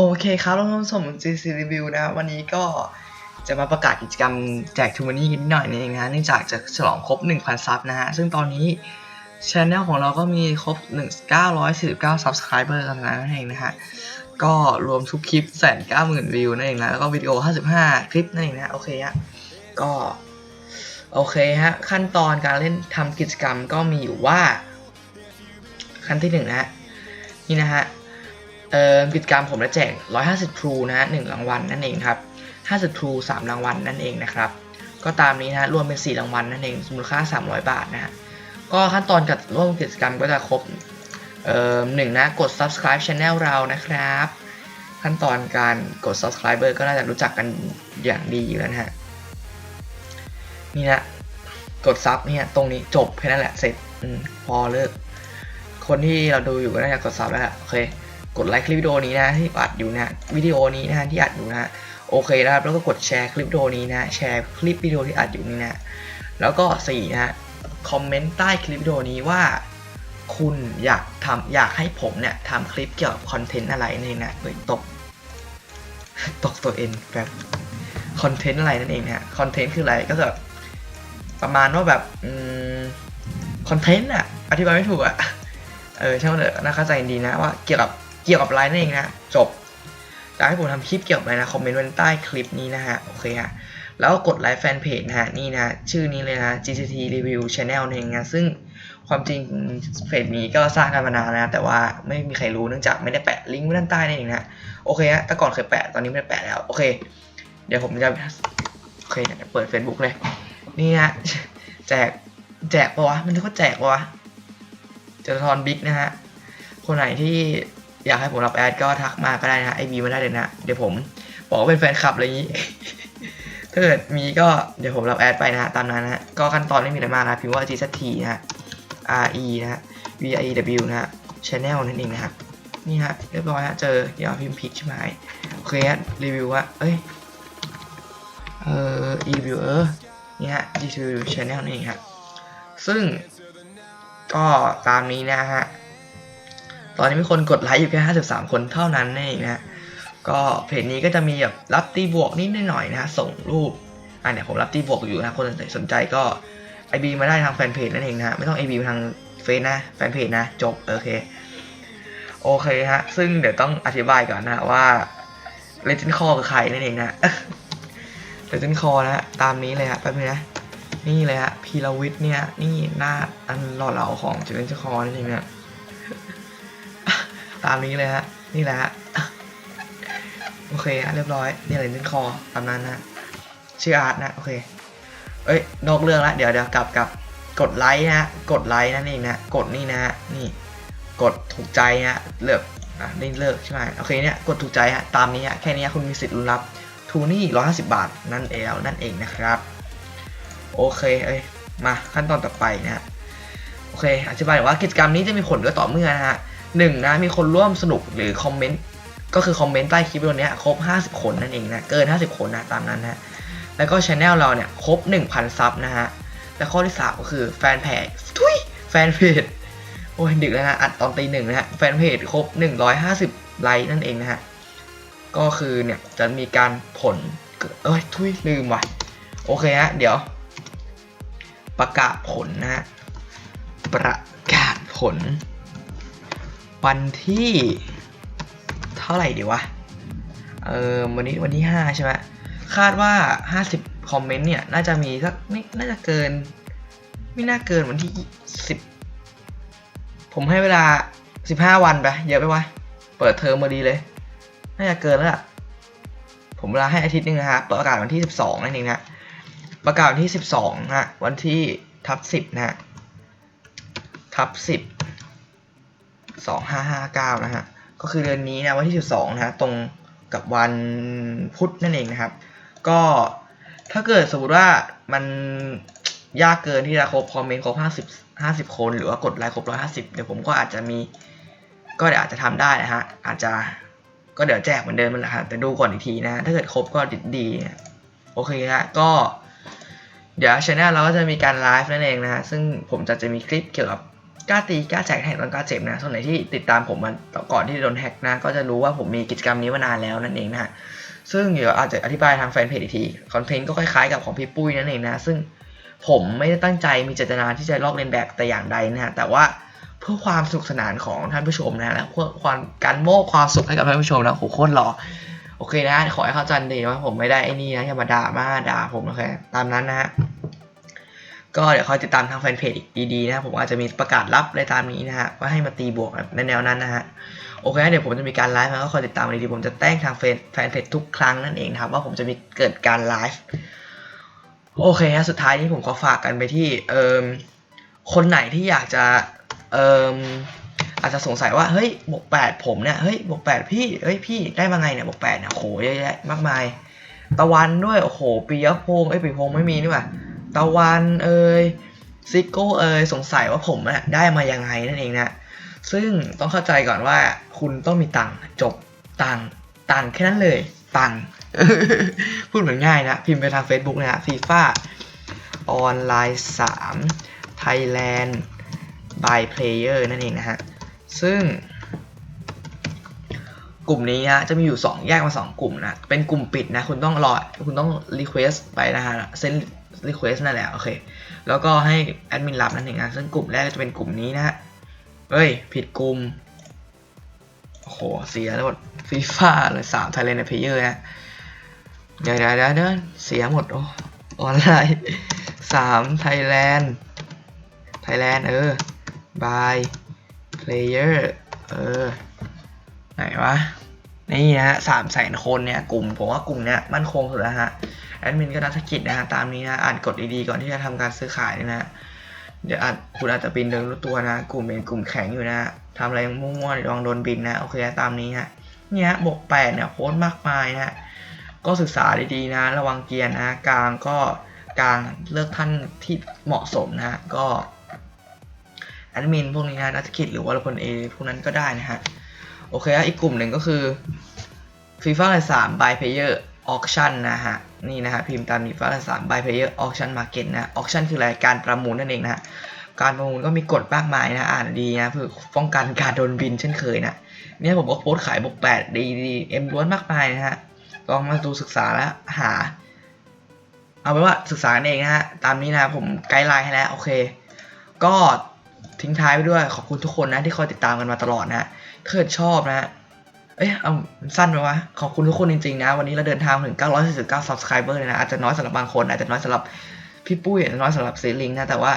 โอเคครับเราผู้ชม GC Review นะ วันนี้ก็จะมาประกาศกิจกรรมแจกทูมานี่นิดหน่อยนึงนะเนื่องจากจะฉลองครบ 1,000 ซับนะฮะ ซึ่งตอนนี้ช anel ของเราก็มีครบ 1949 subscriber กันแล้วนั่นเองนะฮะ ก็รวมทุกคลิปแสนเก้าหมื่นวิวนั่นเองนะ แล้วก็วิดีโอ 55 คลิปนั่นเองนะ โอเคฮะ ก็ โอเคฮะ ขั้นตอนการเล่นทำกิจกรรมก็มีอยู่ว่า ขั้นที่หนึ่งนะฮะ นี่นะฮะ กิจกรรมผมจะแจก 150 True นะฮะ1รางวัลนั่นเองครับ50 True 3รางวัลนั่นเองนะครับก็ตามนี้นะรวมเป็น 4 รางวัลนั่นเองมูลค่า 300 บาทนะฮะก็ขั้นตอนการร่วมกิจกรรมก็จะครบเอ่อหนึ่งนะกด subscribe channel เรานะครับ ขั้นตอนการกด subscriber ก็น่าจะรู้จักกันอย่างดีอยู่แล้วนะฮะนี่นะกดซับเนี่ยตรงนี้จบแค่นั้นแหละเสร็จอพอเลิกคนที่เราดูอยู่ก็น่าจะกดซับแล้วล่ะโอเค กดไลค์คลิปวิดีโอนี้นะที่อัดอยู่นะวิดีโอนี้นะที่อัดอยู่นะโอเคนะครับแล้วก็กดแชร์คลิปวิดีโอนี้นะแชร์คลิปวิดีโอที่อัดอยู่นี้นะแล้วก็สี่นะคอมเมนต์ใต้คลิปวิดีโอนี้ว่า คุณอยากทำอยากให้ผมเนี่ยทำคลิปเกี่ยวกับคอนเทนต์อะไรนี่นะเฮ้ยตก ตกตัวเองแบบคอนเทนต์อะไรนั่นเองฮะคอนเทนต์คืออะไรก็แบบประมาณว่าแบบอืมคอนเทนต์อะอธิบายไม่ถูกอะเออช่างมันเถอะน่าเข้าใจดีนะว่าเกี่ยวกับ เกี่ยวกับอะไรนั่นเองนะจบอยากให้ผมทำคลิปเกี่ยวกับอะไรนะคอมเมนต์ไว้ใต้คลิปนี้นะฮะโอเคฮะแล้วก็กดไลค์แฟนเพจนะฮะนี่นะชื่อนี้เลยนะ GCT Review Channel นั่นเองนะซึ่งความจริงเพจนี้ก็สร้างกันมานานนะแต่ว่าไม่มีใครรู้เนื่องจากไม่ได้แปะลิงก์ไว้ด้านใต้นั่นเองนะโอเคฮะแต่ก่อนเคยแปะตอนนี้ไม่ได้แปะแล้วโอเค เดี๋ยวผมจะโอเคเดี๋ยวเปิด Facebook เลยนี่ฮะแจกแจกปะวะมันเรียกว่าแจกปะวะจตุทอนบิ๊กนะฮะคนไหนที่ อยากให้ผมรับแอดก็ทักมาก็ได้นะไอบีมาได้เลยนะ เดี๋ยวผมบอกว่าเป็นแฟนคลับอะไรอย่างนี้ ถ้าเกิดมีก็เดี๋ยวผมรับแอดไปนะฮะตามนั้นนะฮะก็ขั้นตอนไม่มีอะไรมากนะพิมพ์ว่า g z t นะฮะ R E นะฮะ V I E W นะฮะ Channel นั่นเองนะครับนี่ฮะเรียบร้อยฮะเจอเดี๋ยวพิมพ์ผิดใช่ไหมโอเคฮะรีวิวว่าเอ้ยเอ่อรีวิวเออนี่ฮะ G2 Channel นี่นเองฮะซึ่งก็ตามนี้นะฮะ ตอนนี้มีคนกดไลค์อยู่แค่53 คนเท่านั้นเองนะก็เพจนี้ก็จะมีแบบรับตีบวกนิดหน่อยนะ ส่งรูปอะเนี่ยผมรับตีบวกอยู่นะ คนสนใจก็ไอบีมาได้ทางแฟนเพจนั่นเองนะ ไม่ต้องไอบีทางเฟซนะ แฟนเพจนะ จบ โอเค โอเคฮะ ซึ่งเดี๋ยวต้องอธิบายก่อนนะว่า Legend Call คือใครนั่นเองนะ Legend Call นะ ตามนี้เลยฮะแป๊บนึงนะ นี่เลยฮะพีรวิทย์เนี่ย นี่หน้าอันหล่อเหลาของ Legend Call นั่นเองนะ ตามนี้เลยฮะ นี่แหละฮะ โอเคฮะเรียบร้อย นี่ Legend Call ตามนั้นนะชื่ออาร์ตนะ โอเค เอ้ย นอกเรื่องละ เดี๋ยวเดี๋ยวกลับกลับ กดไลค์นะฮะกดไลค์นั่นเองนะ กดนี่นะฮะนี่ กดถูกใจฮะ เลือกอะนี่เลิกใช่ไหมโอเคเนี่ย กดถูกใจฮะ ตามนี้ฮะ แค่นี้คุณมีสิทธิ์ลุ้นรับทูนี่ร้อยห้าสิบบาท นั่นเองนั่นเองนะครับ โอเค เอ้ย มาขั้นตอนต่อไปนะฮะโอเค อธิบายว่ากิจกรรมนี้จะมีผลก็ต่อเมื่อนะฮะ หนึ่งนะมีคนร่วมสนุกหรือคอมเมนต์ก็คือคอมเมนต์ใต้คลิปวิดีโอนี้ครบ 50 คนนั่นเองนะเกิน 50 คนนะตามนั้นนะแล้วก็ช anel เราเนี่ยครบ 1,000 ซับนะฮะและข้อที่สามก็คือแฟนเพจทุยแฟนเพจโอ้ยดึกแล้วนะอัดตอนตีหนึ่งนะฮะแฟนเพจครบ 150 ไลค์นั่นเองนะฮะก็คือเนี่ยจะมีการผลเอ้ยทุยลืมว่ะโอเคฮะเดี๋ยว ประกาศผลนะฮะประกาศผล วันที่ เท่าไหร่ดีวะ เออวันนี้วันที่ 5 ใช่ไหมคาดว่า 50 คอมเมนต์เนี่ย น่าจะมีสักไม่น่าจะเกิน ไม่น่าเกินวันที่ 10 ผมให้เวลา 15 วันไปเยอะไปวะ เปิดเทอมมาดีเลย น่าจะเกินแล้วล่ะ ผมเวลาให้อาทิตย์นึงนะฮะประกาศวันที่ 12นั่นเองนะประกาศวันที่ 12นะฮะวันที่ทับ10นะฮะทับ10 2559 นะฮะ ก็คือเดือนนี้นะวันที่ 12 นะฮะ ตรงกับวันพุธนั่นเองนะครับ ก็ถ้าเกิดสมมติว่ามันยากเกินที่จะครบคอมเมนต์ครบ50 50 คน หรือว่ากดไลค์ครบ 150 เดี๋ยวผมก็อาจจะมี ก็เดี๋ยวอาจจะทำได้นะฮะ อาจจะก็เดี๋ยวแจกเหมือนเดิมมันแหละครับแต่ดูก่อนอีกทีนะ ถ้าเกิดครบก็ดีนะโอเคฮะก็เดี๋ยวช anel เราก็จะมีการไลฟ์นั่นเองนะฮะ ซึ่งผมจะจะมีคลิปเกี่ยวกับ กล้าตีกล้าแจกแฮกตอนกล้าเจ็บนะส่วนไหนที่ติดตามผมมาก่อนที่โดนแฮกนะ ก็จะรู้ว่าผมมีกิจกรรมนี้มานานแล้วนั่นเองนะฮะซึ่งเดี๋ยวอาจจะอธิบายทางแฟนเพจอีกทีคอนเทนต์ก็คล้ายๆกับของพี่ปุ้ยนั่นเองนะ ซึ่งผมไม่ได้ตั้งใจมีเจตนาที่จะลอกเลียนแบบแต่อย่างใดนะฮะแต่ว่าเพื่อความสนุกสนานของท่านผู้ชมนะและเพื่อความการโม้ความสุขให้กับท่านผู้ชมนะโหโคตรหล่อโอเคนะขอให้เข้าใจดีว่าผมไม่ได้ไอ้นี่นะอย่ามาด่ามาด่าผมโอเคตามนั้นนะฮะ ก็เดี๋ยวคอยติดตามทางแฟนเพจอีกดีๆนะครับผมอาจจะมีประกาศลับอะไรตามนี้นะฮะว่าให้มาตีบวกในแนวนั้นนะฮะโอเคเดี๋ยวผมจะมีการไลฟ์นะก็คอยติดตามดีๆผมจะแจ้งทางแฟนแฟนเพจทุกครั้งนั่นเองนะครับว่าผมจะมีเกิดการไลฟ์โอเคฮะสุดท้ายนี้ผมขอฝากกันไปที่เอ่มคนไหนที่อยากจะเอ่มอาจจะสงสัยว่าเฮ้ยบวกแปดผมเนี่ยเฮ้ยบวกแปดพี่เฮ้ยพี่ได้มาไงเนี่ยบวกแปดเนี่ยโหเยอะแยะมากมาย ตะวันด้วยโอ้โหปียพงษ์เอ้ยปีพงษ์ไม่มีนี่หว่า ตะวันเอ่ยซิโก้เอ่ยสงสัยว่าผมอะได้มายังไงนั่นเองนะซึ่งต้องเข้าใจก่อนว่าคุณต้องมีตังจบตังตังแค่นั้นเลย ตังพูดเหมือนง่ายนะ พิมพ์ไปทาง Facebook นะฮะฟีฟ่าออนไลน์3 Thailand by Player นั่นเองนะฮะ ซึ่ง กลุ่มนี้ฮะจะมีอยู่ 2 แยกมา 2 กลุ่มนะ เป็นกลุ่มปิดนะ คุณต้องรอ คุณต้อง request ไปนะฮะเซ็น request นั่นแหละโอเคแล้วก็ให้แอดมินรับนั่นเองนะซึ่งกลุ่มแรกจะเป็นกลุ่มนี้นะฮะเฮ้ย ผิดกลุ่มโอ้โหเสียหมดฟีฟ่าเลยสามไทยแลนด์เพเยอร์นะเดี๋ยวเดี๋ยวเดี๋ยวเดี๋ยวเสียหมดโอ้ออนไลน์สามไทยแลนด์ไทยแลนด์เออ by player เออ ไหนวะ นี่ฮะสามแสนคนเนี่ยกลุ่มผมว่ากลุ่มเนี้ยมั่นคงสุดแล้วฮะแอดมินก็นักธุรกิจนะฮะตามนี้นะอ่านกฎดีๆก่อนที่จะทำการซื้อขายเนี่ยนะเดี๋ยวอาจคุณอาจจะบินเดินรู้ตัวนะ กลุ่มเป็นกลุ่มแข็งอยู่นะทำอะไรมั่วๆเดี๋ยวลองโดนบินนะโอเคตามนี้ฮะเนี่ยบกแปดเนี่ยโค้ดมากมายนะก็ศึกษาดีๆนะ ระวังเกียร์นะ กลางก็กลางเลือกท่านที่เหมาะสมนะก็แอดมินพวกนี้นะนักธุรกิจหรือว่าพลเอพวกนั้นก็ได้นะฮะ โอเคอีกกลุ่มหนึ่งก็คือ FIFA เลย3 by player auction นะฮะนี่นะฮะพิมพ์ตาม FIFA เลย3 by player auction market นะ auction คือรายการประมูลนั่นเองนะฮะการประมูลก็มีกฎมากมายนะอ่านดีนะเพื่อป้องกันการโดนบินเช่นเคยนะเนี่ยผมก็โพสต์ขายบวก8ดีดีเอ็มล้วนมากมายนะฮะลองมาดูศึกษาแล้วหา เอาเป็นว่าศึกษาเองนะฮะตามนี้นะผมไกด์ไลน์ให้แล้วโอเค ก็ทิ้งท้ายไปด้วยขอบคุณทุกคนนะที่คอยติดตามกันมาตลอดนะ ถ้าเกิดชอบนะเอ้ยเอาสั้นไปวะ ขอบคุณทุกคนจริงๆนะ วันนี้เราเดินทางถึง 949 subscriber เลยนะ อาจจะน้อยสำหรับบางคน อาจจะน้อยสำหรับพี่ปุ้ยอาจจะน้อยสำหรับเซลิงนะ แต่ว่า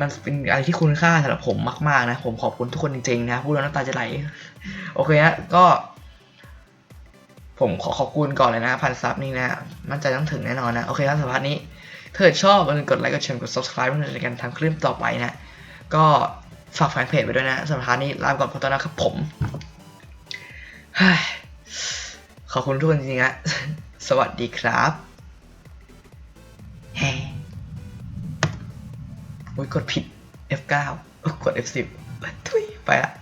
มันเป็นอะไรที่คุณค่าสำหรับผมมากๆนะ ผมขอบคุณทุกคนจริงๆนะ พูดแล้วน้ำตาจะไหล โอเคฮะก็ ผมขอขอบคุณก่อนเลยนะ พันซับนี่นะ มั่นใจต้องถึงแน่นอนนะ โอเคครับสัมภาษณ์นี้ถ้าเกิดชอบอย่าลืมกดไลค์ กดแชร์ กด subscribe เพื่อในการทำคลิปต่อไปนะ ก็ ฝากแฟนเพจไปด้วยนะสัมภาษณ์นี้ลาไปก่อนพอตอนนะครับผมขอบคุณทุกคนจริงๆนะสวัสดีครับเฮ้ยกดผิด F9 กด F10 ทุยไปละ